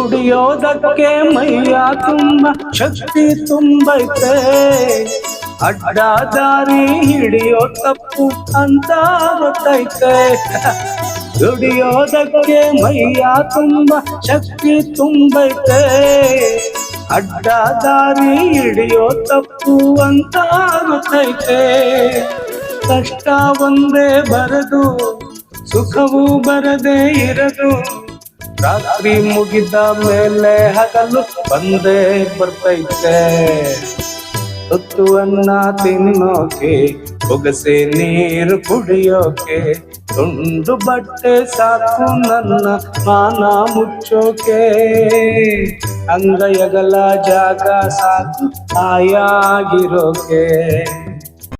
ದುಡಿಯೋದಕ್ಕೆ ಮೈಯ ತುಂಬ ಶಕ್ತಿ ತುಂಬೈತೆ. ಅಡ್ಡ ದಾರಿ ಹಿಡಿಯೋ ತಪ್ಪು ಅಂತ ಗೊತ್ತೈತೆ. ದುಡಿಯೋದಕ್ಕೆ ಮೈಯ ತುಂಬ ಶಕ್ತಿ ತುಂಬೈತೆ. ಅಡ್ಡ ದಾರಿ ಹಿಡಿಯೋ ತಪ್ಪು ಅಂತ ಗೊತ್ತೈತೆ. ಕಷ್ಟ ಒಂದೇ ಬರದು, ಸುಖವೂ ಬರದೇ ಇರದು. ರಾತ್ರಿ ಮುಗಿದ ಮೇಲೆ ಹಗಲು ಬಂದೇ ಬರ್ತೈತೆ. ಹೊತ್ತು ಅನ್ನ ತಿನ್ನೋಕೆ ಬೊಗಸೆ ನೀರು ಕುಡಿಯೋಕೆ, ತುಂಡು ಬಟ್ಟೆ ಸಾಕು ನನ್ನ ಮಾನ ಮುಚ್ಚೋಕೆ. ಅಂಗಯಗಲ ಜಾಗ ಸಾಕು ಆಯಾಗಿರೋಕೆ